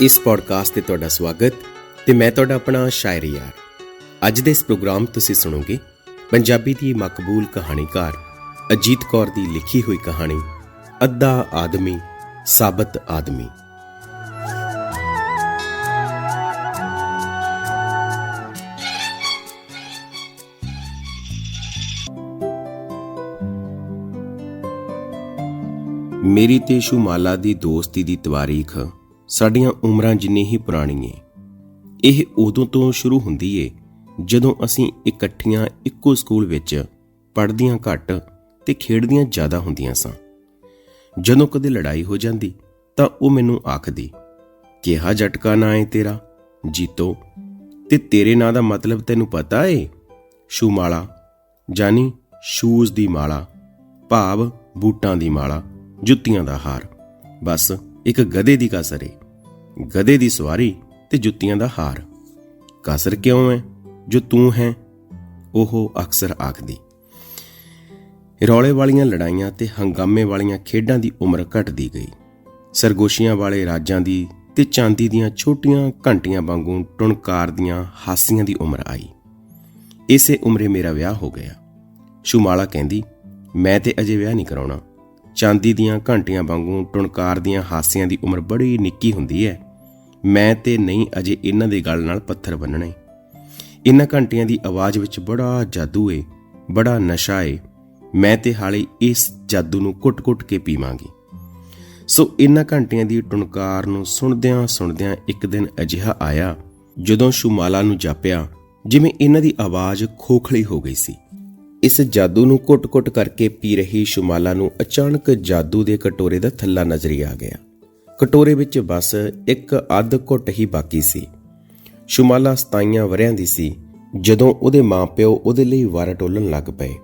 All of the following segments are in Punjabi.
ਇਸ ਪੋਡਕਾਸਟ ਤੇ ਤੁਹਾਡਾ ਸਵਾਗਤ ਤੇ ਮੈਂ ਤੁਹਾਡਾ ਆਪਣਾ ਸ਼ਾਇਰ ਯਾਰ। ਅੱਜ ਦੇ ਇਸ ਪ੍ਰੋਗਰਾਮ ਤੁਸੀਂ ਸੁਣੋਗੇ ਪੰਜਾਬੀ ਦੀ ਮਕਬੂਲ ਕਹਾਣੀਕਾਰ ਅਜੀਤ ਕੌਰ ਦੀ ਲਿਖੀ ਹੋਈ ਕਹਾਣੀ, ਅੱਧਾ ਆਦਮੀ, ਸਾਬਤ ਆਦਮੀ। ਮੇਰੀ ਤੇ ਸ਼ੁਮਾਲਾ ਦੀ ਦੋਸਤੀ ਦੀ ਤਵਾਰੀਖ ਸਾਡੀਆਂ ਉਮਰਾਂ ਜਿੰਨੀ ਹੀ ਪੁਰਾਣੀ ਏ ਇਹ ਉਦੋਂ ਤੋਂ ਸ਼ੁਰੂ ਹੁੰਦੀ ਏ, ਜਦੋਂ ਅਸੀਂ ਇਕੱਠੀਆਂ ਇੱਕੋ ਸਕੂਲ ਵਿੱਚ ਪੜ੍ਹਦੀਆਂ ਘੱਟ ਤੇ ਖੇਡਦੀਆਂ ਜ਼ਿਆਦਾ ਹੁੰਦੀਆਂ ਸਾਂ। ਜਦੋਂ ਕਦੇ ਲੜਾਈ ਹੋ ਜਾਂਦੀ, ਤਾਂ ਉਹ ਮੈਨੂੰ ਆਖਦੀ, ਕਿਹਾ ਜਟਕਾ ਨਾਂ ਏ ਤੇਰਾ, ਜੀਤੋ, ਤੇ ਤੇਰੇ ਨਾਂ ਦਾ ਮਤਲਬ ਤੈਨੂੰ ਪਤਾ ਏ? ਸ਼ੂਮਾਲਾ ਜਾਨੀ ਸ਼ੂਜ਼ ਦੀ ਮਾਲਾ, ਭਾਵ ਬੂਟਾਂ ਦੀ ਮਾਲਾ, ਜੁੱਤੀਆਂ ਦਾ ਹਾਰ, ਬਸ ਇੱਕ ਗਧੇ ਦੀ ਕਸਰ ਏ। ਗਧੇ ਦੀ ਸਵਾਰੀ ਤੇ ਜੁੱਤੀਆਂ ਦਾ ਹਾਰ। ਕਸਰ ਕਿਉਂ ਹੈ ਜੋ ਤੂੰ ਹੈ, ਉਹ ਅਕਸਰ ਆਖਦੀ। ਰੌਲੇ ਵਾਲੀਆਂ ਲੜਾਈਆਂ ਤੇ ਹੰਗਾਮੇ ਵਾਲੀਆਂ ਖੇਡਾਂ ਦੀ ਉਮਰ ਘਟਦੀ ਗਈ। ਸਰਗੋਸ਼ੀਆਂ ਵਾਲੇ ਰਾਜਾਂ ਦੀ ਤੇ ਚਾਂਦੀ ਦੀਆਂ ਛੋਟੀਆਂ ਘੰਟੀਆਂ ਵਾਂਗੂ ਟੁਣਕਾਰ ਦੀਆਂ ਹਾਸੀਆਂ ਦੀ ਉਮਰ ਆਈ। ਇਸੇ ਉਮਰੇ ਮੇਰਾ ਵਿਆਹ ਹੋ ਗਿਆ। ਸ਼ੁਮਾਲਾ ਕਹਿੰਦੀ, ਮੈਂ ਤੇ ਅਜੇ ਵਿਆਹ ਨਹੀਂ ਕਰਾਉਣਾ। ਚਾਂਦੀ ਦੀਆਂ ਘੰਟੀਆਂ ਵਾਂਗੂ ਟੁਣਕਾਰ ਦੀਆਂ ਹਾਸੀਆਂ ਦੀ ਉਮਰ ਬੜੀ ਨਿੱਕੀ ਹੁੰਦੀ ਹੈ ਮੈਂ ਤੇ ਨਹੀਂ ਅਜੇ ਇਹਨਾਂ ਦੇ ਗਲ ਨਾਲ ਪੱਥਰ ਬੰਨਣੇ। ਇਹਨਾਂ ਘੰਟੀਆਂ ਦੀ ਆਵਾਜ਼ ਵਿੱਚ ਬੜਾ ਜਾਦੂ ਏ, ਬੜਾ ਨਸ਼ਾ ਏ। ਮੈਂ ਤੇ ਹਾਲੇ ਇਸ ਜਾਦੂ ਨੂੰ ਕੁੱਟ-ਕੁੱਟ ਕੇ ਪੀਵਾਂਗੀ। ਸੋ ਇਹਨਾਂ ਘੰਟੀਆਂ ਦੀ ਟੁਣਕਾਰ ਨੂੰ ਸੁਣਦਿਆਂ ਸੁਣਦਿਆਂ ਇੱਕ ਦਿਨ ਅਜਿਹਾ ਆਇਆ, ਜਦੋਂ ਸ਼ੁਮਾਲਾ ਨੂੰ ਜਾਪਿਆ, ਜਿਵੇਂ ਇਹਨਾਂ ਦੀ ਆਵਾਜ਼ ਖੋਖਲੀ ਹੋ ਗਈ ਸੀ। ਇਸ ਜਾਦੂ ਨੂੰ ਘੁੱਟ ਘੁੱਟ ਕਰਕੇ ਪੀ ਰਹੀ ਸ਼ੁਮਾਲਾ ਨੂੰ ਅਚਾਨਕ ਜਾਦੂ ਦੇ ਕਟੋਰੇ ਦਾ ਥੱਲਾ ਨਜ਼ਰੀ ਆ ਗਿਆ। ਕਟੋਰੇ ਵਿੱਚ ਬਸ ਇੱਕ ਅੱਧ ਘੁੱਟ ਹੀ ਬਾਕੀ ਸੀ। ਸ਼ੁਮਾਲਾ 27 ਵਰਿਆਂ ਦੀ ਸੀ, ਜਦੋਂ ਉਹਦੇ ਮਾਪਿਓ ਉਹਦੇ ਲਈ ਵਾਰ ਟੋਲਣ ਲੱਗ ਪਏ।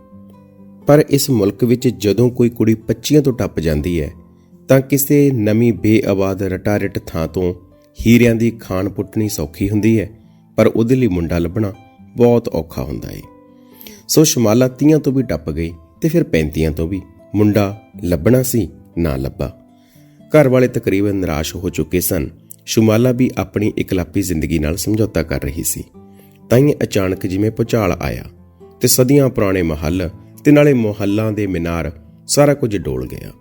ਪਰ ਇਸ ਮੁਲਕ ਵਿੱਚ ਜਦੋਂ ਕੋਈ ਕੁੜੀ 25 ਤੋਂ ਟੱਪ ਜਾਂਦੀ ਹੈ, ਤਾਂ ਕਿਸੇ ਨਵੀਂ ਬੇਆਬਾਦ ਰਟਾਰਟ ਥਾਂ ਤੋਂ ਹੀਰਿਆਂ ਦੀ ਖਾਨ ਪੁੱਟਣੀ ਸੌਖੀ ਹੁੰਦੀ ਹੈ, ਪਰ ਉਹਦੇ ਲਈ ਮੁੰਡਾ ਲੱਭਣਾ ਬਹੁਤ ਔਖਾ ਹੁੰਦਾ ਹੈ ਸੋ ਸ਼ਮਾਲਾ 30 ਤੋਂ ਵੀ ਟੱਪ ਗਈ ਤੇ ਫਿਰ 35 ਤੋਂ ਵੀ। ਮੁੰਡਾ ਲੱਭਣਾ ਸੀ, ਨਾ ਲੱਭਾ। ਘਰ ਵਾਲੇ ਤਕਰੀਬਨ ਨਿਰਾਸ਼ ਹੋ ਚੁੱਕੇ ਸਨ। ਸ਼ਮਾਲਾ ਵੀ ਆਪਣੀ ਇਕਲਾਪੀ ਜ਼ਿੰਦਗੀ ਨਾਲ ਸਮਝੌਤਾ ਕਰ ਰਹੀ ਸੀ। ਤਾਂ ਹੀ ਅਚਾਨਕ ਜਿਵੇਂ ਪੁਚਾਲ ਆਇਆ ਤੇ ਸਦੀਆਂ ਪੁਰਾਣੇ ਮਹੱਲ ਤੇ ਨਾਲੇ ਮੁਹੱਲਾਂ ਦੇ ਮੀਨਾਰ ਸਾਰਾ ਕੁਝ ਡੋਲ ਗਿਆ।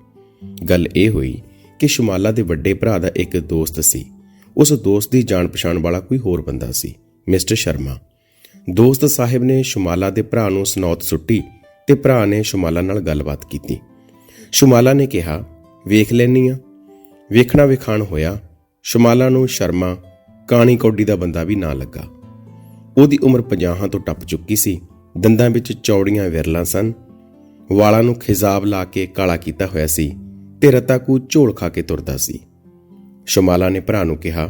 ਗੱਲ ਇਹ ਹੋਈ ਕਿ ਸ਼ਮਾਲਾ ਦੇ ਵੱਡੇ ਭਰਾ ਦਾ ਇੱਕ ਦੋਸਤ ਸੀ। ਉਸ ਦੋਸਤ ਦੀ ਜਾਣ ਪਛਾਣ ਵਾਲਾ ਕੋਈ ਹੋਰ ਬੰਦਾ ਸੀ, ਮਿਸਟਰ ਸ਼ਰਮਾ। ਦੋਸਤ ਸਾਹਿਬ ਨੇ ਸ਼ੁਮਾਲਾ ਦੇ ਭਰਾ ਨੂੰ ਸਨੌਤ ਸੁੱਟੀ ਤੇ ਭਰਾ ਨੇ ਸ਼ੁਮਾਲਾ ਨਾਲ ਗੱਲਬਾਤ ਕੀਤੀ। ਸ਼ੁਮਾਲਾ ਨੇ ਕਿਹਾ, ਵੇਖ ਲੈਣੀ ਆ। ਵੇਖਣਾ ਵਿਖਾਣ ਹੋਇਆ, ਸ਼ੁਮਾਲਾ ਨੂੰ ਸ਼ਰਮਾ ਕਾਣੀ ਕੌਡੀ ਦਾ ਬੰਦਾ ਵੀ ਨਾ ਲੱਗਾ। ਉਹਦੀ ਉਮਰ 50 ਤੋਂ ਟੱਪ ਚੁੱਕੀ ਸੀ। ਦੰਦਾਂ ਵਿੱਚ ਚੌੜੀਆਂ ਵਿਰਲਾਂ ਸਨ। ਵਾਲਾਂ ਨੂੰ ਖਿਜ਼ਾਬ ਲਾ ਕੇ ਕਾਲਾ ਕੀਤਾ ਹੋਇਆ ਸੀ ਤੇ ਰਤਾ ਕੂ ਝੋਲ ਖਾ ਕੇ ਤੁਰਦਾ ਸੀ। ਸ਼ਮਾਲਾ ਨੇ ਭਰਾ ਨੂੰ ਕਿਹਾ,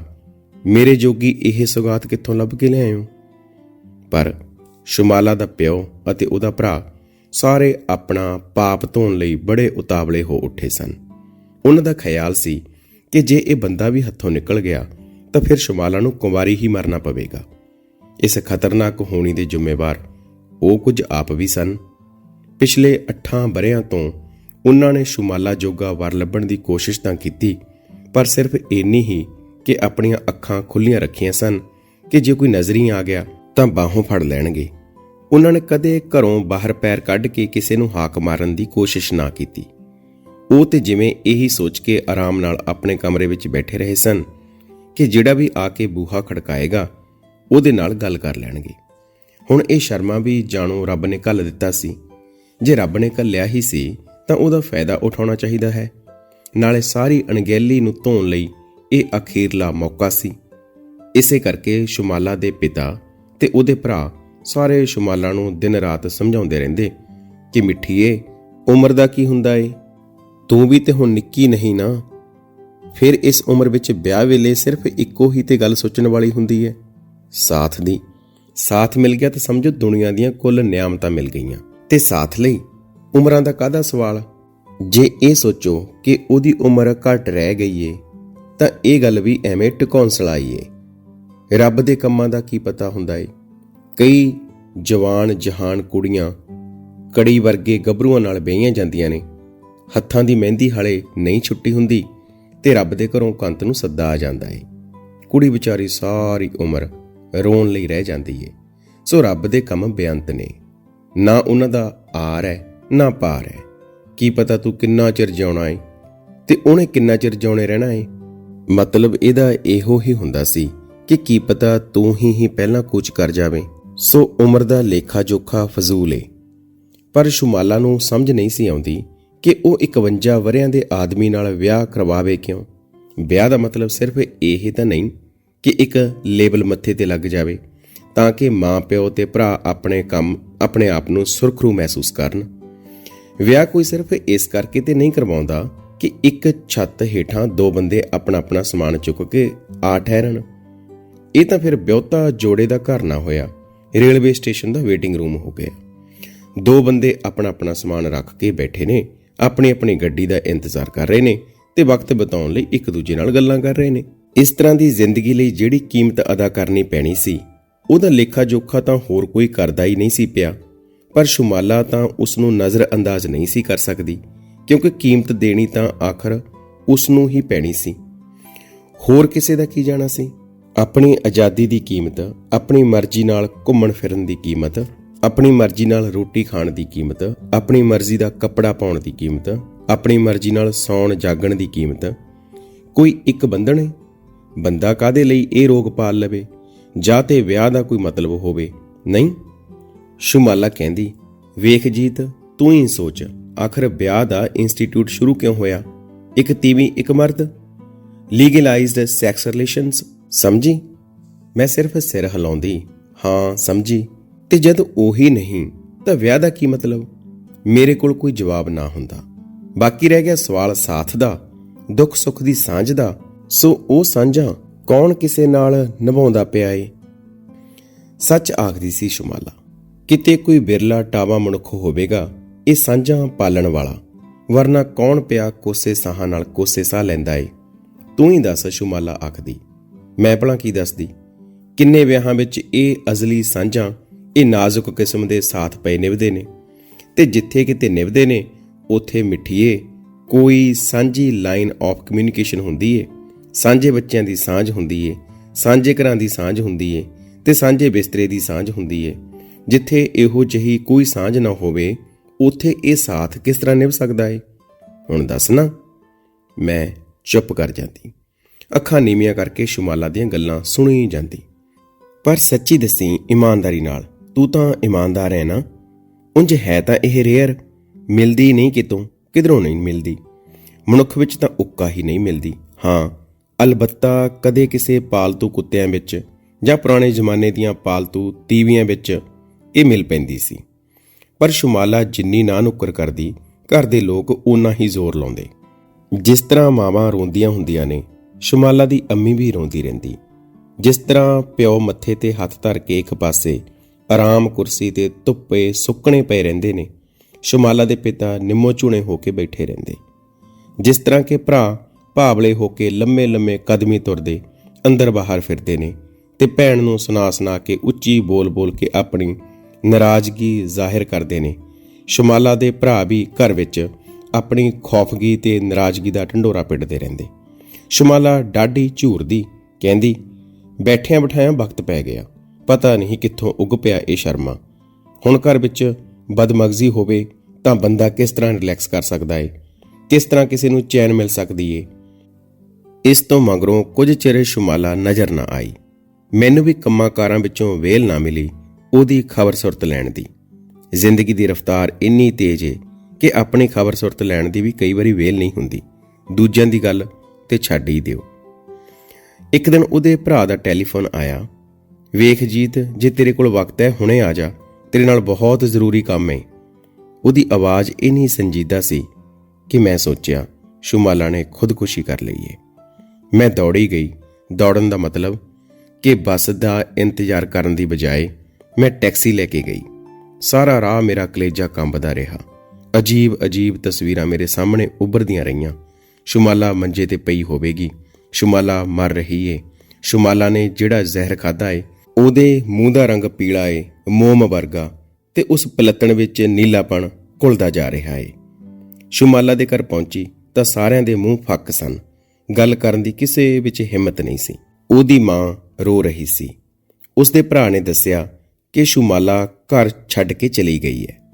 ਮੇਰੇ ਜੋਗੀ ਇਹ ਸੁਗਾਤ ਕਿੱਥੋਂ ਲੱਭ ਕੇ ਲਿਆਇਓ ਪਰ ਸ਼ੁਮਾਲਾ ਦਾ ਪਿਓ ਅਤੇ ਉਹਦਾ ਭਰਾ ਸਾਰੇ ਆਪਣਾ ਪਾਪ ਧੋਣ ਲਈ ਬੜੇ ਉਤਾਵਲੇ ਹੋ ਉੱਠੇ ਸਨ। ਉਹਨਾਂ ਦਾ ਖਿਆਲ ਸੀ ਕਿ ਜੇ ਇਹ ਬੰਦਾ ਵੀ ਹੱਥੋਂ ਨਿਕਲ ਗਿਆ, ਤਾਂ ਫਿਰ ਸ਼ਮਾਲਾ ਨੂੰ ਕੁੰਵਾਰੀ ਹੀ ਮਰਨਾ ਪਵੇਗਾ। ਇਸ ਖਤਰਨਾਕ ਹੋਣੀ ਦੇ ਜ਼ਿੰਮੇਵਾਰ ਉਹ ਕੁਝ ਆਪ ਵੀ ਸਨ। ਪਿਛਲੇ 8 ਬਰਿਆਂ ਤੋਂ ਉਹਨਾਂ ਨੇ ਸ਼ਮਾਲਾ ਜੋਗਾ ਵਰ ਲੱਭਣ ਦੀ ਕੋਸ਼ਿਸ਼ ਤਾਂ ਕੀਤੀ, ਪਰ ਸਿਰਫ ਇੰਨੀ ਹੀ ਕਿ ਆਪਣੀਆਂ ਅੱਖਾਂ ਖੁੱਲੀਆਂ ਰੱਖੀਆਂ ਸਨ ਕਿ ਜੇ ਕੋਈ ਨਜ਼ਰੀ ਆ ਗਿਆ ਤਾਂ ਬਾਹੋਂ ਫੜ ਲੈਣਗੇ। ਉਹਨਾਂ ਨੇ ਕਦੇ ਘਰੋਂ ਬਾਹਰ ਪੈਰ ਕੱਢ ਕੇ ਕਿਸੇ ਨੂੰ ਹਾਕ ਮਾਰਨ ਦੀ ਕੋਸ਼ਿਸ਼ ਨਾ ਕੀਤੀ। ਉਹ ਤੇ ਜਿਵੇਂ ਇਹੀ ਸੋਚ ਕੇ ਆਰਾਮ ਨਾਲ ਆਪਣੇ ਕਮਰੇ ਵਿੱਚ ਬੈਠੇ ਰਹੇ ਸਨ ਕਿ ਜਿਹੜਾ ਵੀ ਆ ਕੇ ਬੂਹਾ ਖੜਕਾਏਗਾ, ਉਹਦੇ ਨਾਲ ਗੱਲ ਕਰ ਲੈਣਗੇ। ਹੁਣ ਇਹ ਸ਼ਰਮਾ ਵੀ ਜਾਣੋ ਰੱਬ ਨੇ ਕੱਲ ਦਿੱਤਾ ਸੀ। ਜੇ ਰੱਬ ਨੇ ਕੱਲਿਆ ਹੀ ਸੀ, ਤਾਂ ਉਹਦਾ ਫਾਇਦਾ ਉਠਾਉਣਾ ਚਾਹੀਦਾ ਹੈ। ਨਾਲੇ ਸਾਰੀ ਅਣਗਹਿਲੀ ਨੂੰ ਧੋਣ ਲਈ ਇਹ ਅਖੀਰਲਾ ਮੌਕਾ ਸੀ। ਇਸੇ ਕਰਕੇ ਸ਼ੁਮਾਲਾ ਦੇ ਪਿਤਾ ਤੇ ਉਹਦੇ ਭਰਾ ਸਾਰੇ ਸ਼ੁਮਾਲਾ ਨੂੰ ਦਿਨ ਰਾਤ ਸਮਝਾਉਂਦੇ ਰਹਿੰਦੇ ਕਿ ਮਿੱਠੀਏ, ਉਮਰ ਦਾ ਕੀ ਹੁੰਦਾ ਏ? ਤੂੰ ਵੀ ਤੇ ਹੁਣ ਨਿੱਕੀ ਨਹੀਂ ਨਾ। ਫਿਰ ਇਸ ਉਮਰ ਵਿੱਚ ਵਿਆਹ ਵੇਲੇ ਸਿਰਫ ਇੱਕੋ ਹੀ ਤੇ ਗੱਲ ਸੋਚਣ ਵਾਲੀ ਹੁੰਦੀ ਹੈ ਸਾਥ ਦੀ। ਸਾਥ ਮਿਲ ਗਿਆ ਤਾਂ ਸਮਝੋ ਦੁਨੀਆ ਦੀਆਂ ਕੁੱਲ ਨਿਆਮਤਾਂ ਮਿਲ ਗਈਆਂ। ਤੇ ਸਾਥ ਲਈ ਉਮਰਾਂ ਦਾ ਕਾਹਦਾ ਸਵਾਲ? ਜੇ ਇਹ ਸੋਚੋ ਕਿ ਉਹਦੀ ਉਮਰ ਘਟ ਰਹਿ ਗਈ ਏ, ਤਾਂ ਇਹ ਗੱਲ ਵੀ ਐਵੇਂ ਟਿਕੌਂਸਲਾਈ ਏ। ਰੱਬ ਦੇ ਕੰਮਾਂ ਦਾ ਕੀ ਪਤਾ ਹੁੰਦਾ ਏ? ਕਈ ਜਵਾਨ ਜਹਾਨ ਕੁੜੀਆਂ ਕੜੀ ਵਰਗੇ ਗੱਭਰੂਆਂ ਨਾਲ ਬਈਆਂ ਜਾਂਦੀਆਂ ਨੇ। ਹੱਥਾਂ ਦੀ ਮਹਿੰਦੀ ਹਲੇ ਨਹੀਂ ਛੁੱਟੀ ਹੁੰਦੀ ਤੇ ਰੱਬ ਦੇ ਘਰੋਂ ਕੰਤ ਨੂੰ ਸੱਦਾ ਆ ਜਾਂਦਾ ਏ। ਕੁੜੀ ਵਿਚਾਰੀ ਸਾਰੀ ਉਮਰ ਰੋਣ ਲਈ ਰਹਿ ਜਾਂਦੀ ਏ। ਸੋ ਰੱਬ ਦੇ ਕੰਮ ਬੇਅੰਤ ਨੇ। ਨਾ ਉਹਨਾਂ ਦਾ ਆਰ ਹੈ, ਨਾ ਪਾਰ ਹੈ। ਕੀ ਪਤਾ ਤੂੰ ਕਿੰਨਾ ਚਿਰ ਜਿਉਣਾ ਏ ਤੇ ਉਹਨੇ ਕਿੰਨਾ ਚਿਰ ਜਿਉਣੇ ਰਹਿਣਾ ਏ? ਮਤਲਬ ਇਹਦਾ ਇਹੋ ਹੀ ਹੁੰਦਾ ਸੀ ਕਿ ਕੀ ਪਤਾ ਤੂੰ ਹੀ ਹੀ ਪਹਿਲਾਂ ਕੁਝ ਕਰ ਜਾਵੇਂ। ਸੋ ਉਮਰ ਦਾ ਲੇਖਾ ਜੋਖਾ ਫਜ਼ੂਲ ਏ। ਪਰ ਸ਼ੁਮਾਲਾ ਨੂੰ ਸਮਝ ਨਹੀਂ ਸੀ ਆਉਂਦੀ ਕਿ ਉਹ 51 ਵਰਿਆਂ ਦੇ ਆਦਮੀ ਨਾਲ ਵਿਆਹ ਕਰਵਾਵੇ ਕਿਉਂ। ਵਿਆਹ ਦਾ ਮਤਲਬ ਸਿਰਫ ਇਹ ਤਾਂ ਨਹੀਂ ਕਿ ਇੱਕ ਲੇਬਲ ਮੱਥੇ ਤੇ ਲੱਗ ਜਾਵੇ, ਤਾਂ ਕਿ ਮਾਂ ਪਿਓ ਤੇ ਭਰਾ ਆਪਣੇ ਕੰਮ ਆਪਣੇ ਆਪ ਨੂੰ ਸੁਰਖਰੂ ਮਹਿਸੂਸ ਕਰਨ। ਵਿਆਹ ਕੋਈ ਸਿਰਫ ਇਸ ਕਰਕੇ ਤੇ ਨਹੀਂ ਕਰਵਾਉਂਦਾ ਕਿ ਇੱਕ ਛੱਤ ਹੇਠਾਂ ਦੋ ਬੰਦੇ ਆਪਣਾ ਆਪਣਾ ਸਮਾਨ ਚੁੱਕ ਕੇ ਆ ਠਹਿਰਣ ਇਹ ਤਾਂ ਫਿਰ ਬਿਉਤਾ ਜੋੜੇ ਦਾ ਘਰ ਨਾ ਹੋਇਆ। ਰੇਲਵੇ ਸਟੇਸ਼ਨ ਦਾ ਵੇਟਿੰਗ ਰੂਮ ਹੋ ਗਿਆ। ਦੋ ਬੰਦੇ ਆਪਣਾ ਆਪਣਾ ਸਮਾਨ ਰੱਖ ਕੇ ਬੈਠੇ ਨੇ, ਆਪਣੀ ਆਪਣੀ ਗੱਡੀ ਦਾ ਇੰਤਜ਼ਾਰ ਕਰ ਰਹੇ ਨੇ ਤੇ ਵਕਤ ਬਿਤਾਉਣ ਲਈ ਇੱਕ ਦੂਜੇ ਨਾਲ ਗੱਲਾਂ ਕਰ ਰਹੇ ਨੇ। ਇਸ ਤਰ੍ਹਾਂ ਦੀ ਜ਼ਿੰਦਗੀ ਲਈ ਜਿਹੜੀ ਕੀਮਤ ਅਦਾ ਕਰਨੀ ਪੈਣੀ ਸੀ, ਉਹਦਾ ਲੇਖਾ ਜੋਖਾ ਤਾਂ ਹੋਰ ਕੋਈ ਕਰਦਾ ਹੀ ਨਹੀਂ ਸੀ ਪਿਆ। ਪਰ ਸ਼ੁਮਾਲਾ ਤਾਂ ਉਸ ਨੂੰ ਨਜ਼ਰ ਅੰਦਾਜ਼ ਨਹੀਂ ਸੀ ਕਰ ਸਕਦੀ, ਕਿਉਂਕਿ ਕੀਮਤ ਦੇਣੀ ਤਾਂ ਆਖਰ ਉਸ ਨੂੰ ਹੀ ਪੈਣੀ ਸੀ। ਹੋਰ ਕਿਸੇ ਦਾ ਕੀ ਜਾਣਾ ਸੀ? ਆਪਣੀ ਆਜ਼ਾਦੀ ਦੀ ਕੀਮਤ, ਆਪਣੀ ਮਰਜ਼ੀ ਨਾਲ ਘੁੰਮਣ ਫਿਰਨ ਦੀ ਕੀਮਤ, ਆਪਣੀ ਮਰਜ਼ੀ ਨਾਲ ਰੋਟੀ ਖਾਣ ਦੀ ਕੀਮਤ, ਆਪਣੀ ਮਰਜ਼ੀ ਦਾ ਕੱਪੜਾ ਪਾਉਣ ਦੀ ਕੀਮਤ, ਆਪਣੀ ਮਰਜ਼ੀ ਨਾਲ ਸੌਣ ਜਾਗਣ ਦੀ ਕੀਮਤ। ਕੋਈ ਇੱਕ ਬੰਧਨ ਹੈ ਬੰਦਾ ਕਾਦੇ ਲਈ ਇਹ ਰੋਗ ਪਾਲ ਲਵੇ? ਜਾਂ ਤੇ ਵਿਆਹ ਦਾ ਕੋਈ ਮਤਲਬ ਹੋਵੇ? ਨਹੀਂ। ਸ਼ੁਮਾਲਾ ਕਹਿੰਦੀ, ਵੇਖ ਜੀਤ, ਤੂੰ ਹੀ ਸੋਚ, ਆਖਰ ਵਿਆਹ ਦਾ ਇੰਸਟੀਚਿਊਟ ਸ਼ੁਰੂ ਕਿਉਂ ਹੋਇਆ? ਇੱਕ ਤੀਵੀਂ, ਇੱਕ ਮਰਦ? ਲੀਗਲਾਈਜ਼ਡ ਸੈਕਸ ਰਿਲੇਸ਼ਨਸ ਸਮਝੀ? ਮੈਂ ਸਿਰਫ ਸਿਰ ਹਿਲਾਉਂਦੀ, ਹਾਂ, ਸਮਝੀ। ਤੇ ਜਦ ਉਹੀ ਨਹੀਂ, ਤਾਂ ਵਿਆਹ ਦਾ ਕੀ ਮਤਲਬ? ਮੇਰੇ ਕੋਲ ਕੋਈ ਜਵਾਬ ਨਾ ਹੁੰਦਾ। ਬਾਕੀ ਰਹਿ ਗਿਆ ਸਵਾਲ ਸਾਥ ਦਾ, ਦੁੱਖ ਸੁੱਖ ਦੀ ਸਾਂਝ ਦਾ। ਸੋ ਉਹ ਸਾਂਝਾਂ ਕੌਣ ਕਿਸੇ ਨਾਲ ਨਿਭਾਉਂਦਾ ਪਿਆ ਏ? ਸੱਚ ਆਖਦੀ ਸੀ ਸ਼ੁਮਾਲਾ, ਕਿਤੇ ਕੋਈ ਬਿਰਲਾ ਟਾਵਾ ਮਨੁੱਖ ਹੋਵੇਗਾ, ਇਹ ਸਾਂਝਾਂ ਪਾਲਣ ਵਾਲਾ। ਵਰਨਾ ਕੌਣ ਪਿਆ ਕੋਸੇ ਸਾਹਾਂ ਨਾਲ ਕੋਸੇ ਸਾਹ ਲੈਂਦਾ ਏ? ਤੂੰ ਹੀ ਦੱਸ, ਸ਼ੁਮਾਲਾ ਆਖਦੀ। ਮੈਂ ਭਲਾ ਕੀ ਦੱਸਦੀ? ਕਿੰਨੇ ਵਿਆਹਾਂ ਵਿੱਚ ਇਹ ਅਜ਼ਲੀ ਸਾਂਝਾਂ, ਇਹ ਨਾਜ਼ੁਕ ਕਿਸਮ ਦੇ ਸਾਥ ਪਏ ਨਿਭਦੇ ਨੇ। ਤੇ ਜਿੱਥੇ ਕਿਤੇ ਨਿਭਦੇ ਨੇ, ਉਥੇ ਮਿੱਠੀਏ, ਕੋਈ ਸਾਂਝੀ ਲਾਈਨ ਆਫ ਕਮਿਊਨੀਕੇਸ਼ਨ ਹੁੰਦੀ ਏ। ਸਾਂਝੇ ਬੱਚਿਆਂ ਦੀ ਸਾਂਝ ਹੁੰਦੀ ਏ, ਸਾਂਝੇ ਘਰਾਂ ਦੀ ਸਾਂਝ ਹੁੰਦੀ ਏ ਤੇ ਸਾਂਝੇ ਬਿਸਤਰੇ ਦੀ ਸਾਂਝ ਹੁੰਦੀ ਏ। ਜਿੱਥੇ ਇਹੋ ਜਿਹੀ ਕੋਈ ਸਾਂਝ ਨਾ ਹੋਵੇ, ਉਥੇ ਇਹ ਸਾਥ ਕਿਸ ਤਰ੍ਹਾਂ ਨਿਭ ਸਕਦਾ ਏ? ਹੁਣ ਦੱਸ ਨਾ, ਮੈਂ ਚੁੱਪ ਕਰ ਜਾਂਦੀ। ਅੱਖਾਂ ਨੀਵੀਆਂ ਕਰਕੇ ਸ਼ੁਮਾਲਾ ਦੀਆਂ ਗੱਲਾਂ ਸੁਣੀ ਜਾਂਦੀ। ਪਰ ਸੱਚੀ ਦੱਸੀ ਇਮਾਨਦਾਰੀ ਨਾਲ, ਤੂੰ ਤਾਂ ਇਮਾਨਦਾਰ ਹੈ ਨਾ? ਉਂਝ ਹੈ ਤਾਂ ਇਹ ਰੇਅਰ? ਮਿਲਦੀ ਨਹੀਂ ਕਿਤੋਂ? ਕਿਧਰੋਂ ਨਹੀਂ ਮਿਲਦੀ? ਮਨੁੱਖ ਵਿੱਚ ਤਾਂ ਉੱਕਾ ਹੀ ਨਹੀਂ ਮਿਲਦੀ। ਹਾਂ, ਅਲਬੱਤਾ ਕਦੇ ਕਿਸੇ ਪਾਲਤੂ ਕੁੱਤਿਆਂ ਵਿੱਚ ਜਾਂ ਪੁਰਾਣੇ ਜ਼ਮਾਨੇ ਦੀਆਂ ਪਾਲਤੂ ਤੀਵੀਆਂ ਵਿੱਚ ਇਹ ਮਿਲ ਪੈਂਦੀ ਸੀ। ਪਰ ਸ਼ੁਮਾਲਾ ਜਿੰਨੀ ਨਾ ਨੁੱਕਰ ਕਰਦੀ, ਘਰ ਦੇ ਲੋਕ ਓਨਾ ਹੀ ਜ਼ੋਰ ਲਾਉਂਦੇ। ਜਿਸ ਤਰ੍ਹਾਂ ਮਾਵਾਂ ਰੋਂਦੀਆਂ ਹੁੰਦੀਆਂ ਨੇ ਸ਼ੁਮਾਲਾ ਦੀ ਅੰਮੀ ਵੀ ਰੋਂਦੀ ਰਹਿੰਦੀ। ਜਿਸ ਤਰ੍ਹਾਂ ਪਿਓ ਮੱਥੇ ਤੇ ਹੱਥ ਧਰ ਕੇ ਇੱਕ ਪਾਸੇ ਆਰਾਮ ਕੁਰਸੀ ਤੇ ਧੁੱਪੇ ਸੁੱਕਣੇ ਪਏ ਰਹਿੰਦੇ ਨੇ, ਸ਼ੁਮਾਲਾ ਦੇ ਪਿਤਾ ਨਿੰਮੋ ਝੂਣੇ ਹੋ ਕੇ ਬੈਠੇ ਰਹਿੰਦੇ। ਜਿਸ ਤਰ੍ਹਾਂ ਕਿ ਭਰਾ ਭਾਵਲੇ ਹੋ ਕੇ ਲੰਮੇ ਲੰਮੇ ਕਦਮੀ ਤੁਰਦੇ, ਅੰਦਰ ਬਾਹਰ ਫਿਰਦੇ ਨੇ ਤੇ ਭੈਣ ਨੂੰ ਸੁਣਾ ਸੁਣਾ ਕੇ ਉੱਚੀ ਬੋਲ ਬੋਲ ਕੇ ਆਪਣੀ ਨਾਰਾਜ਼ਗੀ ਜ਼ਾਹਿਰ ਕਰਦੇ ਨੇ। ਸ਼ੁਮਾਲਾ ਦੇ ਭਰਾ ਵੀ ਘਰ ਵਿੱਚ ਆਪਣੀ ਖੌਫਗੀ ਤੇ ਨਾਰਾਜ਼ਗੀ ਦਾ ਢੰਡੋਰਾ ਪਿੱਟਦੇ ਰਹਿੰਦੇ। ਸ਼ੁਮਾਲਾ ਡਾਢੀ ਝੂਰਦੀ ਕਹਿੰਦੀ, ਬੈਠਿਆਂ ਬਿਠਾਇਆਂ ਵਕਤ ਪੈ ਗਿਆ। ਪਤਾ ਨਹੀਂ ਕਿੱਥੋਂ ਉੱਗ ਪਿਆ ਇਹ ਸ਼ਰਮਾ। ਹੁਣ ਘਰ ਵਿੱਚ ਬਦਮਗਜ਼ੀ ਹੋਵੇ ਤਾਂ ਬੰਦਾ ਕਿਸ ਤਰ੍ਹਾਂ ਰਿਲੈਕਸ ਕਰ ਸਕਦਾ ਏ? ਕਿਸ ਤਰ੍ਹਾਂ ਕਿਸੇ ਨੂੰ ਚੈਨ ਮਿਲ ਸਕਦੀ ਏ? ਇਸ ਤੋਂ ਮਗਰੋਂ ਕੁਝ ਚਿਰ ਸ਼ੁਮਾਲਾ ਨਜ਼ਰ ਨਾ ਆਈ। ਮੈਨੂੰ ਵੀ ਕੰਮਾਂ ਕਾਰਾਂ ਵਿੱਚੋਂ ਵੇਲ ਨਾ ਮਿਲੀ ਉਹਦੀ ਖਬਰ ਸੁਰਤ ਲੈਣ ਦੀ। ਜ਼ਿੰਦਗੀ ਦੀ ਰਫ਼ਤਾਰ ਇੰਨੀ ਤੇਜ਼ ਏ ਕਿ ਆਪਣੀ ਖਬਰ ਸੁਰਤ ਲੈਣ ਦੀ ਵੀ ਕਈ ਵਾਰੀ ਵੇਲ ਨਹੀਂ ਹੁੰਦੀ। ਦੂਜਿਆਂ ਦੀ ਗੱਲ ਤੇ ਛੱਡ ਹੀ ਦਿਓ। ਇੱਕ ਦਿਨ ਉਹਦੇ ਭਰਾ ਦਾ ਟੈਲੀਫੋਨ ਆਇਆ, ਵੇਖ ਜੀਤ, ਜੇ ਤੇਰੇ ਕੋਲ ਵਕਤ ਹੈ, ਹੁਣੇ ਆ ਜਾ। ਤੇਰੇ ਨਾਲ ਬਹੁਤ ਜ਼ਰੂਰੀ ਕੰਮ ਹੈ ਉਹਦੀ ਆਵਾਜ਼ ਇੰਨੀ ਸੰਜੀਦਾ ਸੀ ਕਿ ਮੈਂ ਸੋਚਿਆ, ਸ਼ੁਮਾਲਾ ਨੇ ਖੁਦਕੁਸ਼ੀ ਕਰ ਲਈ ਏ। ਮੈਂ ਦੌੜੀ ਗਈ। ਦੌੜਨ ਦਾ ਮਤਲਬ ਕਿ ਬੱਸ ਦਾ ਇੰਤਜ਼ਾਰ ਕਰਨ ਦੀ ਬਜਾਏ ਮੈਂ ਟੈਕਸੀ ਲੈ ਕੇ ਗਈ। ਸਾਰਾ ਰਾਹ ਮੇਰਾ ਕਲੇਜਾ ਕੰਬਦਾ ਰਿਹਾ। ਅਜੀਬ ਅਜੀਬ ਤਸਵੀਰਾਂ ਮੇਰੇ ਸਾਹਮਣੇ ਉੱਭਰਦੀਆਂ ਰਹੀਆਂ। ਸ਼ੁਮਾਲਾ ਮੰਜੇ ਤੇ ਪਈ ਹੋਵੇਗੀ। ਸ਼ੁਮਾਲਾ ਮਰ ਰਹੀ ਏ। ਸ਼ੁਮਾਲਾ ਨੇ ਜਿਹੜਾ ਜ਼ਹਿਰ ਖਾਦਾ ਏ, ਉਹਦੇ ਮੂੰਹ ਦਾ ਰੰਗ ਪੀਲਾ ਏ, ਮੋਮ ਵਰਗਾ ਤੇ ਉਸ ਪਲੱਤਣ ਵਿੱਚ ਨੀਲਾਪਣ ਘੁਲਦਾ ਜਾ ਰਿਹਾ ਏ। ਸ਼ੁਮਾਲਾ ਦੇ ਘਰ ਪਹੁੰਚੀ ਤਾਂ ਸਾਰਿਆਂ ਦੇ ਮੂੰਹ ਫੱਕ ਸਨ। ਗੱਲ ਕਰਨ ਦੀ ਕਿਸੇ ਵਿੱਚ ਹਿੰਮਤ ਨਹੀਂ ਸੀ। ਉਹਦੀ ਮਾਂ ਰੋ ਰਹੀ ਸੀ। ਉਸਦੇ ਭਰਾ ਨੇ ਦੱਸਿਆ ਕਿ ਸ਼ੁਮਾਲਾ ਘਰ ਛੱਡ ਕੇ ਚਲੀ ਗਈ ਹੈ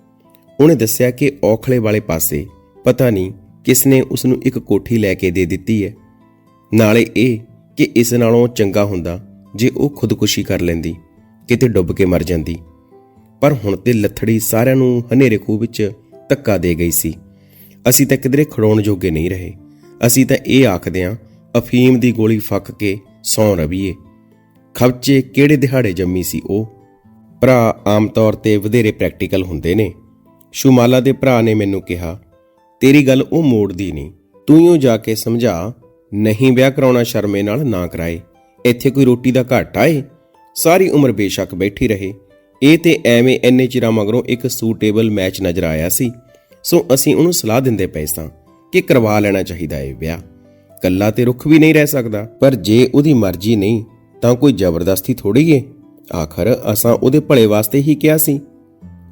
ਉਹਨੇ ਦੱਸਿਆ ਕਿ ਔਖਲੇ ਵਾਲੇ ਪਾਸੇ ਪਤਾ ਨਹੀਂ ਕਿਸ ਨੇ ਉਸ ਨੂੰ ਇੱਕ ਕੋਠੀ ਲੈ ਕੇ ਦੇ ਦਿੱਤੀ ਹੈ? ਨਾਲੇ ਇਹ ਕਿ ਇਸ ਨਾਲੋਂ ਚੰਗਾ ਹੁੰਦਾ ਜੇ ਉਹ ਖੁਦਕੁਸ਼ੀ ਕਰ ਲੈਂਦੀ, ਕਿਤੇ ਡੁੱਬ ਕੇ ਮਰ ਜਾਂਦੀ। ਪਰ ਹੁਣ ਤੇ ਲੱਥੜੀ ਸਾਰਿਆਂ ਨੂੰ ਹਨੇਰੇ ਖੂਹ ਵਿੱਚ ਧੱਕਾ ਦੇ ਗਈ ਸੀ। ਅਸੀਂ ਤਾਂ ਕਿਧਰੇ ਖੜਾਉਣ ਜੋਗੇ ਨਹੀਂ ਰਹੇ। ਅਸੀਂ ਤਾਂ ਇਹ ਆਖਦੇ ਆਂ ਅਫੀਮ ਦੀ ਗੋਲੀ ਫੱਕ ਕੇ ਸੌਂ ਰਵੀਏ। ਖਵਚੇ ਕਿਹੜੇ ਦਿਹਾੜੇ ਜੰਮੀ ਸੀ ਉਹ? ਭਰਾ ਆਮ ਤੌਰ ਤੇ ਵਧੇਰੇ ਪ੍ਰੈਕਟੀਕਲ ਹੁੰਦੇ ਨੇ। ਸ਼ੁਮਾਲਾ ਦੇ ਭਰਾ ਨੇ ਮੈਨੂੰ ਕਿਹਾ ਤੇਰੀ ਗੱਲ ਉਹ ਮੋੜਦੀ ਨਹੀਂ। ਤੂੰ ਹੀ ਜਾ ਕੇ ਸਮਝਾ, ਨਹੀਂ ਵਿਆਹ ਕਰਾਉਣਾ ਸ਼ਰਮੇ ਨਾਲ ਨਾ ਕਰਾਏ। ਇੱਥੇ ਕੋਈ ਰੋਟੀ ਦਾ ਘਾਟ ਆਏ। ਸਾਰੀ ਉਮਰ ਬੇਸ਼ੱਕ ਬੈਠੀ ਰਹੇ। ਇਹ ਤੇ ਐਵੇਂ ਐਨੇ ਚਿਰਾਂ ਮਗਰੋਂ ਇੱਕ ਸੂਟੇਬਲ ਮੈਚ ਨਜ਼ਰ ਆਇਆ ਸੀ। ਸੋ ਅਸੀਂ ਉਹਨੂੰ ਸਲਾਹ ਦਿੰਦੇ ਪਏ ਸਾਂ ਕਿ ਕਰਵਾ ਲੈਣਾ ਚਾਹੀਦਾ ਏ ਵਿਆਹ। ਕੱਲਾ ਤੇ ਰੁੱਖ ਵੀ ਨਹੀਂ ਰਹਿ ਸਕਦਾ। ਪਰ ਜੇ ਉਹਦੀ ਮਰਜ਼ੀ ਨਹੀਂ, ਤਾਂ ਕੋਈ ਜ਼ਬਰਦਸਤੀ ਥੋੜੀ ਏ। ਆਖਰ ਅਸਾਂ ਉਹਦੇ ਭਲੇ ਵਾਸਤੇ ਹੀ ਕਿਹਾ ਸੀ।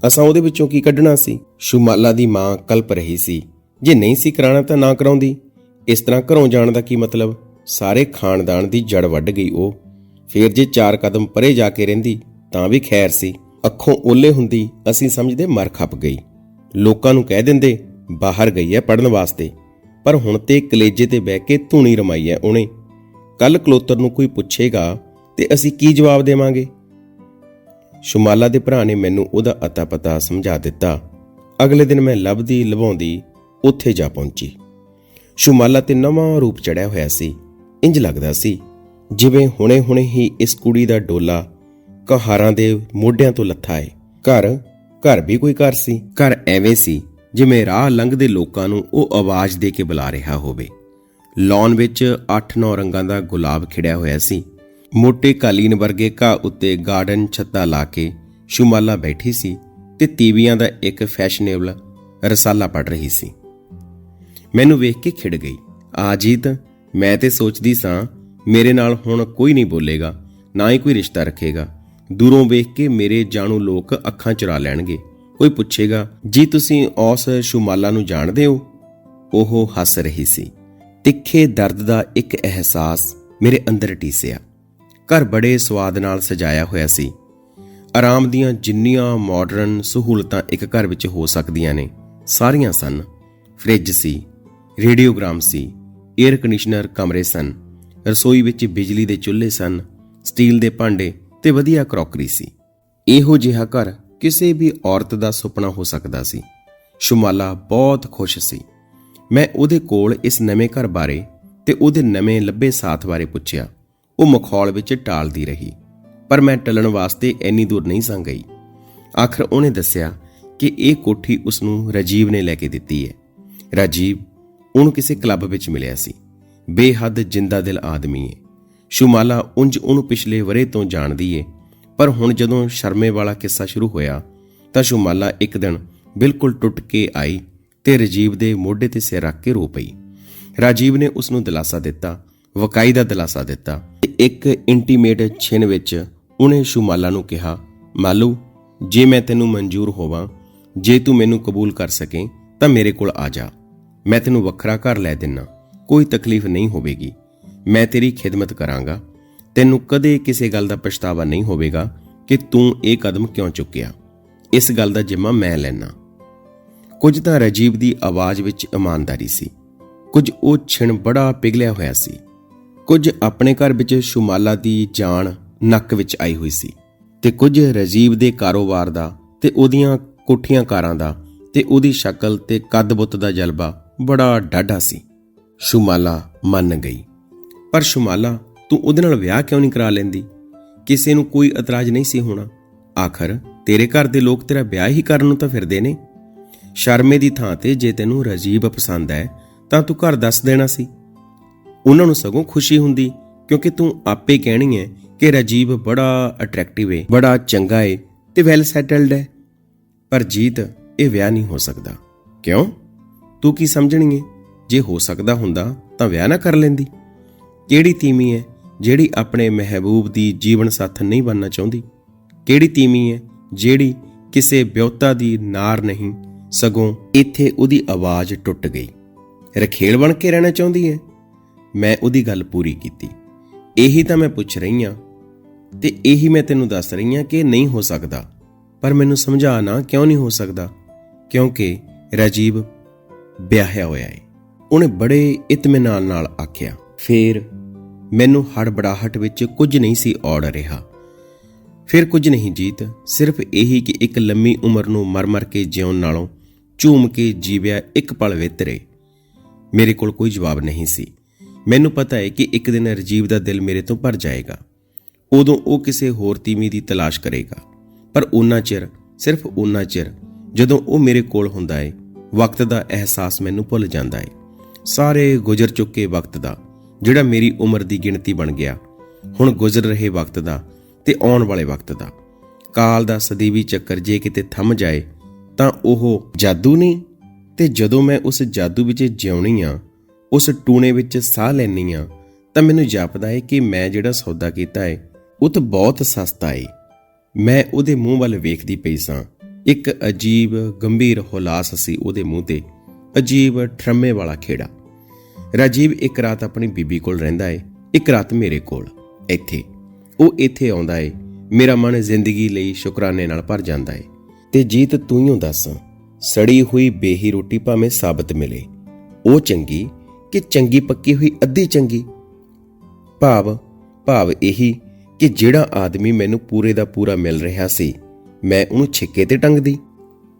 ਅਸਾਂ ਉਹਦੇ ਵਿੱਚੋਂ ਕੀ ਕੱਢਣਾ ਸੀ? ਸ਼ੁਮਾਲਾ ਦੀ ਮਾਂ ਕਲਪ ਰਹੀ ਸੀ। ਜੇ ਨਹੀਂ ਸੀ ਕਰਾਣਾ ਤਾਂ ਨਾ ਕਰਾਉਂਦੀ। ਇਸ ਤਰ੍ਹਾਂ ਘਰੋਂ ਜਾਣ ਦਾ ਕੀ ਮਤਲਬ? ਸਾਰੇ ਖਾਨਦਾਨ ਦੀ ਜੜ ਵੱਢ ਗਈ ਉਹ। ਫੇਰ ਜੇ ਚਾਰ ਕਦਮ ਪਰੇ ਜਾ ਕੇ ਰਹਿੰਦੀ, ਤਾਂ ਵੀ ਖੈਰ ਸੀ। ਅੱਖੋਂ ਓਲੇ ਹੁੰਦੀ, ਅਸੀਂ ਸਮਝਦੇ ਮਰ ਖੱਪ ਗਈ। ਲੋਕਾਂ ਨੂੰ ਕਹਿ ਦਿੰਦੇ, ਬਾਹਰ ਗਈ ਹੈ ਪੜਨ ਵਾਸਤੇ। ਪਰ ਹੁਣ ਤੇ ਕਲੇਜੇ ਤੇ ਬਹਿ ਕੇ ਧੂਣੀ ਰਮਾਈ ਹੈ ਉਹਨੇ। ਕੱਲ ਕਲੋਤਰ ਨੂੰ ਕੋਈ ਪੁੱਛੇਗਾ, ਤੇ ਅਸੀਂ ਕੀ ਜਵਾਬ ਦੇਵਾਂਗੇ? ਸ਼ੁਮਾਲਾ ਦੇ ਭਰਾ ਨੇ ਮੈਨੂੰ ਉਹਦਾ ਅਤਾ ਪਤਾ ਸਮਝਾ ਦਿੱਤਾ। ਅਗਲੇ ਦਿਨ ਮੈਂ ਲੱਭਦੀ ਲਵਾਉਂਦੀ ਉੱਥੇ ਜਾ ਪਹੁੰਚੀ। ਸ਼ੁਮਾਲਾ ਤੇ ਨਵਾਂ ਰੂਪ ਚੜਿਆ ਹੋਇਆ ਸੀ। ਇੰਜ ਲੱਗਦਾ ਸੀ, ਜਿਵੇਂ ਹੁਣੇ-ਹੁਣੇ ਹੀ ਇਸ ਕੁੜੀ ਦਾ ਡੋਲਾ ਕਹਾਰਾਂ ਦੇ ਮੋਢਿਆਂ ਤੋਂ ਲੱਥਾ ਏ। ਘਰ ਘਰ ਵੀ ਕੋਈ ਘਰ ਸੀ। ਘਰ ਐਵੇਂ ਸੀ, ਜਿਵੇਂ ਰਾਹ ਲੰਘਦੇ ਲੋਕਾਂ ਨੂੰ ਉਹ ਆਵਾਜ਼ ਦੇ ਕੇ ਬੁਲਾ ਰਿਹਾ ਹੋਵੇ। ਲੌਨ ਵਿੱਚ 8-9 ਰੰਗਾਂ ਦਾ ਗੁਲਾਬ ਖਿੜਿਆ ਹੋਇਆ ਸੀ। ਮੋٹے ਕਾਲੀਨ ਵਰਗੇ ਘਾਹ ਉੱਤੇ ਗਾਰਡਨ ਛੱਤਾ ਲਾ ਕੇ ਸ਼ੁਮਾਲਾ ਬੈਠੀ ਸੀ ਤੇ ਤੀਵੀਆਂ ਦਾ ਇੱਕ ਫੈਸ਼ਨੇਬਲ ਰਸਾਲਾ ਪੜ ਰਹੀ ਸੀ। ਮੈਨੂੰ ਵੇਖ ਕੇ ਖਿੜ ਗਈ। ਆਜੀਤ ਮੈਂ ਤੇ ਸੋਚਦੀ ਸਾਂ, ਮੇਰੇ ਨਾਲ ਹੁਣ ਕੋਈ ਨਹੀਂ ਬੋਲੇਗਾ, ਨਾ ਹੀ ਕੋਈ ਰਿਸ਼ਤਾ ਰੱਖੇਗਾ। ਦੂਰੋਂ ਵੇਖ ਕੇ ਮੇਰੇ ਜਾਣੂ ਲੋਕ ਅੱਖਾਂ ਚੁਰਾ ਲੈਣਗੇ। ਕੋਈ ਪੁੱਛੇਗਾ, ਜੀ, ਤੁਸੀਂ ਔਸ ਸ਼ੁਮਾਲਾ ਨੂੰ ਜਾਣਦੇ ਹੋ? ਉਹ ਹੱਸ ਰਹੀ ਸੀ। ਤਿੱਖੇ ਦਰਦ ਦਾ ਇੱਕ ਅਹਿਸਾਸ ਮੇਰੇ ਅੰਦਰ ਟੀਸਿਆ। ਘਰ ਬੜੇ ਸਵਾਦ ਨਾਲ ਸਜਾਇਆ ਹੋਇਆ ਸੀ। ਆਰਾਮ ਦੀਆਂ ਜਿੰਨੀਆਂ ਮਾਡਰਨ ਸਹੂਲਤਾਂ ਇੱਕ ਘਰ ਵਿੱਚ ਹੋ ਸਕਦੀਆਂ ਨੇ, ਸਾਰੀਆਂ ਸਨ। ਫ੍ਰਿਜ ਸੀ ਰੇਡੀਓਗ੍ਰਾਮ ਸੀ। 에ਅਰ ਕੰਡੀਸ਼ਨਰ ਕਮਰੇ ਸਨ। ਰਸੋਈ ਵਿੱਚ ਬਿਜਲੀ ਦੇ ਚੁੱਲ੍ਹੇ ਸਨ, ਸਟੀਲ ਦੇ ਭਾਂਡੇ ਤੇ ਵਧੀਆ ਕਰੋਕਰੀ ਸੀ। ਇਹੋ ਜਿਹਾ ਘਰ ਕਿਸੇ ਵੀ ਔਰਤ ਦਾ ਸੁਪਨਾ ਹੋ ਸਕਦਾ ਸੀ। ਸ਼ੁਮਾਲਾ ਬਹੁਤ ਖੁਸ਼ ਸੀ। ਮੈਂ ਉਹਦੇ ਕੋਲ ਇਸ ਨਵੇਂ ਘਰ ਬਾਰੇ ਤੇ ਉਹਦੇ ਨਵੇਂ ਲੱਭੇ ਸਾਥ ਬਾਰੇ ਪੁੱਛਿਆ। ਉਹ ਮਖੌਲ ਵਿੱਚ ਟਾਲਦੀ ਰਹੀ। ਪਰ ਮੈਂ ਟਲਣ ਵਾਸਤੇ ਇੰਨੀ ਦੂਰ ਨਹੀਂ ਸਾਂ ਗਈ। ਆਖਰ ਉਹਨੇ ਦੱਸਿਆ ਕਿ ਇਹ ਕੋਠੀ ਉਸ ਨੂੰ ਰਾਜੀਵ ਨੇ ਲੈ ਕੇ ਦਿੱਤੀ ਹੈ। ਰਾਜੀਵ ਉਹਨੂੰ ਕਿਸੇ ਕਲੱਬ ਵਿੱਚ ਮਿਲਿਆ ਸੀ। ਬੇਹੱਦ ਜਿੰਦਾ ਦਿਲ ਆਦਮੀ ਏ। ਸ਼ੁਮਾਲਾ ਉੰਜ ਉਹਨੂੰ ਪਿਛਲੇ ਵਰੇ ਤੋਂ ਜਾਣਦੀ ਏ, ਪਰ ਹੁਣ ਜਦੋਂ ਸ਼ਰਮੇ ਵਾਲਾ ਕਿੱਸਾ ਸ਼ੁਰੂ ਹੋਇਆ, ਤਾਂ ਸ਼ੁਮਾਲਾ ਇੱਕ ਦਿਨ ਬਿਲਕੁਲ ਟੁੱਟ ਕੇ ਆਈ ਤੇ ਰਾਜੀਵ ਦੇ ਮੋਢੇ ਤੇ ਸਿਰ ਰੱਖ ਕੇ ਰੋ ਪਈ। ਰਾਜੀਵ ਨੇ ਉਸ ਨੂੰ ਦਿਲਾਸਾ ਦਿੱਤਾ, ਵਕਾਈ ਦਾ ਦਿਲਾਸਾ ਦਿੱਤਾ ਤੇ ਇੱਕ ਇੰਟੀਮੇਟ ਛਿਨ ਵਿੱਚ ਉਹਨੇ ਸ਼ੁਮਾਲਾ ਨੂੰ ਕਿਹਾ, ਮਾਲੂ, ਜੇ ਮੈਂ ਤੈਨੂੰ ਮਨਜ਼ੂਰ ਹੋਵਾਂ, ਜੇ ਤੂੰ ਮੈਨੂੰ ਕਬੂਲ ਕਰ ਸਕੇ, ਤਾਂ ਮੇਰੇ ਕੋਲ ਆ ਜਾ। ਮੈਂ ਤੈਨੂੰ ਵੱਖਰਾ ਘਰ ਲੈ ਦਿੰਨਾ, ਕੋਈ ਤਕਲੀਫ ਨਹੀਂ ਹੋਵੇਗੀ। ਮੈਂ ਤੇਰੀ ਖਿਦਮਤ ਕਰਾਂਗਾ। ਤੈਨੂੰ ਕਦੇ ਕਿਸੇ ਗੱਲ ਦਾ ਪਛਤਾਵਾ ਨਹੀਂ ਹੋਵੇਗਾ ਕਿ ਤੂੰ ਇਹ ਕਦਮ ਕਿਉਂ ਚੁੱਕਿਆ। ਇਸ ਗੱਲ ਦਾ ਜਿੰਮਾ ਮੈਂ ਲੈਣਾ ਕੁਝ ਤਾਂ ਰਾਜੀਵ ਦੀ ਆਵਾਜ਼ ਵਿੱਚ ਇਮਾਨਦਾਰੀ ਸੀ। ਕੁਝ ਉਹ ਛਿਣ ਬੜਾ ਪਿਘਲਿਆ ਹੋਇਆ ਸੀ। ਕੁਝ ਆਪਣੇ ਘਰ ਵਿੱਚ ਸ਼ੁਮਾਲਾ ਦੀ ਜਾਨ ਨੱਕ ਵਿੱਚ ਆਈ ਹੋਈ ਸੀ ਤੇ ਕੁਝ ਰਾਜੀਵ ਦੇ ਕਾਰੋਬਾਰ ਦਾ ਤੇ ਉਹਦੀਆਂ ਕੋਠੀਆਂ ਕਾਰਾਂ ਦਾ ਤੇ ਉਹਦੀ ਸ਼ਕਲ ਤੇ ਕੱਦ-ਬੁੱਤ ਦਾ ਜਲਵਾ ਬੜਾ ਡਾਢਾ ਸੀ। ਸ਼ੁਮਾਲਾ ਮੰਨ ਗਈ। ਪਰ ਸ਼ੁਮਾਲਾ, ਤੂੰ ਉਹਦੇ ਨਾਲ ਵਿਆਹ ਕਿਉਂ ਨਹੀਂ ਕਰਾ ਲੈਂਦੀ? ਕਿਸੇ ਨੂੰ ਕੋਈ ਇਤਰਾਜ਼ ਨਹੀਂ ਸੀ ਹੋਣਾ। ਆਖਰ, ਤੇਰੇ ਘਰ ਦੇ ਲੋਕ ਤੇਰਾ ਵਿਆਹ ਹੀ ਕਰਨ ਨੂੰ ਤਾਂ ਫਿਰਦੇ ਨੇ। ਸ਼ਰਮੇ ਦੀ ਥਾਂ ਤੇ ਜੇ ਤੈਨੂੰ ਰਾਜੀਵ ਪਸੰਦ ਹੈ, ਤਾਂ ਤੂੰ ਘਰ ਦੱਸ ਦੇਣਾ ਸੀ। ਉਹਨਾਂ ਨੂੰ ਸਗੋਂ ਖੁਸ਼ੀ ਹੁੰਦੀ, ਕਿਉਂਕਿ ਤੂੰ ਆਪੇ ਕਹਿਣੀ ਹੈ ਕਿ ਰਾਜੀਵ ਬੜਾ ਅਟਰੈਕਟਿਵ ਹੈ ਬੜਾ ਚੰਗਾ ਹੈ ਤੇ ਵੈਲ ਸੈਟਲਡ ਹੈ। ਪਰ ਜੀਤ, ਇਹ ਵਿਆਹ ਨਹੀਂ ਹੋ ਸਕਦਾ। ਕਿਉਂ? ਤੂੰ ਕੀ ਸਮਝਣੀ ਹੈ ਜੇ ਹੋ ਸਕਦਾ ਹੁੰਦਾ ਤਾਂ ਵਿਆਹ ਨਾ ਕਰ ਲੈਂਦੀ। ਕਿਹੜੀ ਤੀਮੀ ਹੈ ਜਿਹੜੀ ਆਪਣੇ ਮਹਿਬੂਬ ਦੀ ਜੀਵਨ ਸਾਥਣ ਨਹੀਂ ਬਣਨਾ ਚਾਹੁੰਦੀ? ਕਿਹੜੀ ਤੀਮੀ ਹੈ ਜਿਹੜੀ ਕਿਸੇ ਵਿਅਹਤਾ ਦੀ ਨਾਰ ਨਹੀਂ, ਸਗੋਂ ਇੱਥੇ ਉਹਦੀ ਆਵਾਜ਼ ਟੁੱਟ ਗਈ। ਰਖੇਲ ਬਣ ਕੇ ਰਹਿਣਾ ਚਾਹੁੰਦੀ ਹੈ ਮੈਂ ਉਹਦੀ ਗੱਲ ਪੂਰੀ ਕੀਤੀ। ਇਹੀ ਤਾਂ ਮੈਂ ਪੁੱਛ ਰਹੀ ਹਾਂ ਤੇ ਇਹੀ ਮੈਂ ਤੈਨੂੰ ਦੱਸ ਰਹੀ ਹਾਂ ਕਿ ਨਹੀਂ ਹੋ ਸਕਦਾ। ਪਰ ਮੈਨੂੰ ਸਮਝਾ ਨਾ ਕਿਉਂ ਨਹੀਂ ਹੋ ਸਕਦਾ? ਕਿਉਂਕਿ ਰਾਜੀਵ ਵਿਆਹਿਆ ਹੋਇਆ ਹੈ ਉਹਨੇ ਬੜੇ ਇਤਮਿਨਾਨ ਨਾਲ ਆਖਿਆ, ਫੇਰ ਮੈਨੂੰ ਹੜਬੜਾਹਟ ਵਿੱਚ ਕੁਝ ਨਹੀਂ ਸੀ ਔੜ ਰਿਹਾ। ਫਿਰ ਕੁਝ ਨਹੀਂ ਜੀਤ, ਸਿਰਫ ਇਹੀ ਕਿ ਇੱਕ ਲੰਮੀ ਉਮਰ ਨੂੰ ਮਰ-ਮਰ ਕੇ ਜਿਉਣ ਨਾਲੋਂ ਝੂਮ ਕੇ ਜੀਵਿਆ ਇੱਕ ਪਲ ਵਿਤਰੇ ਮੇਰੇ ਕੋਲ ਕੋਈ ਜਵਾਬ ਨਹੀਂ ਸੀ। ਮੈਨੂੰ ਪਤਾ ਹੈ ਕਿ ਇੱਕ ਦਿਨ ਰਜੀਵ ਦਾ ਦਿਲ ਮੇਰੇ ਤੋਂ ਭਰ ਜਾਏਗਾ। ਉਦੋਂ ਉਹ ਕਿਸੇ ਹੋਰ ਤੀਵੀਂ ਦੀ ਤਲਾਸ਼ ਕਰੇਗਾ। ਪਰ ਉਹਨਾਂ ਚਿਰ, ਸਿਰਫ ਉਨਾ ਚਿਰ ਜਦੋਂ ਉਹ ਮੇਰੇ ਕੋਲ ਹੁੰਦਾ ਹੈ ਵਕਤ ਦਾ ਅਹਿਸਾਸ ਮੈਨੂੰ ਭੁੱਲ ਜਾਂਦਾ ਹੈ ਸਾਰੇ ਗੁਜ਼ਰ ਚੁੱਕੇ ਵਕਤ ਦਾ, ਜਿਹੜਾ ਮੇਰੀ ਉਮਰ ਦੀ ਗਿਣਤੀ ਬਣ ਗਿਆ, ਹੁਣ ਗੁਜ਼ਰ ਰਹੇ ਵਕਤ ਦਾ ਤੇ ਆਉਣ ਵਾਲੇ ਵਕਤ ਦਾ। ਕਾਲ ਦਾ ਸਦੀਵੀ ਚੱਕਰ ਜੇ ਕਿਤੇ ਥੰਮ ਜਾਏ, ਤਾਂ ਉਹ ਜਾਦੂ ਨਹੀਂ ਤੇ ਜਦੋਂ ਮੈਂ ਉਸ ਜਾਦੂ ਵਿੱਚ ਜਿਉਣੀ ਆ, ਉਸ ਟੂਣੇ ਵਿੱਚ ਸਾਹ ਲੈਣੀ ਆ, ਤਾਂ ਮੈਨੂੰ ਜਾਪਦਾ ਏ ਕਿ ਮੈਂ ਜਿਹੜਾ ਸੌਦਾ ਕੀਤਾ ਹੈ ਉਹ ਤਾਂ ਬਹੁਤ ਸਸਤਾ ਏ। ਮੈਂ ਉਹਦੇ ਮੂੰਹ ਵੱਲ ਵੇਖਦੀ ਪਈ ਸਾਂ। ਇੱਕ ਅਜੀਬ ਗੰਭੀਰ ਹੁਲਾਸ ਸੀ ਉਹਦੇ ਮੂੰਹ ਤੇ, ਅਜੀਬ ਠਰਮੇ ਵਾਲਾ ਖੇੜਾ। ਰਾਜੀਵ ਇੱਕ ਰਾਤ ਆਪਣੀ ਬੀਬੀ ਕੋਲ ਰਹਿੰਦਾ ਏ, ਇੱਕ ਰਾਤ ਮੇਰੇ ਕੋਲ। ਇੱਥੇ, ਉਹ ਇੱਥੇ ਆਉਂਦਾ ਹੈ ਮੇਰਾ ਮਨ ਜ਼ਿੰਦਗੀ ਲਈ ਸ਼ੁਕਰਾਨੇ ਨਾਲ ਭਰ ਜਾਂਦਾ ਹੈ ਤੇ ਜੀਤ ਤੂੰ ਹੀ ਦੱਸ, ਸੜੀ ਹੋਈ ਬੇਹੀ ਰੋਟੀ ਭਾਵੇਂ ਸਾਬਤ ਮਿਲੇ। ਉਹ ਚੰਗੀ ਕਿ ਚੰਗੀ ਪੱਕੀ ਹੋਈ ਅੱਧੀ ਚੰਗੀ? ਭਾਵ ਭਾਵ ਇਹੀ ਕਿ ਜਿਹੜਾ ਆਦਮੀ ਮੈਨੂੰ ਪੂਰੇ ਦਾ ਪੂਰਾ ਮਿਲ ਰਿਹਾ ਸੀ ਮੈਂ ਉਹਨੂੰ ਛਿੱਕੇ ਤੇ ਟੰਗਦੀ।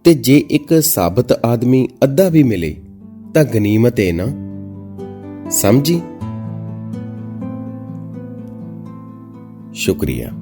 ਤੇ ਜੇ ਇੱਕ ਸਾਬਤ ਆਦਮੀ ਅੱਧਾ ਵੀ ਮਿਲੇ, ਤਾਂ ਗਨੀਮਤ ਹੈ ਨਾ। ਸਮਝੀ? ਸ਼ੁਕਰੀਆ।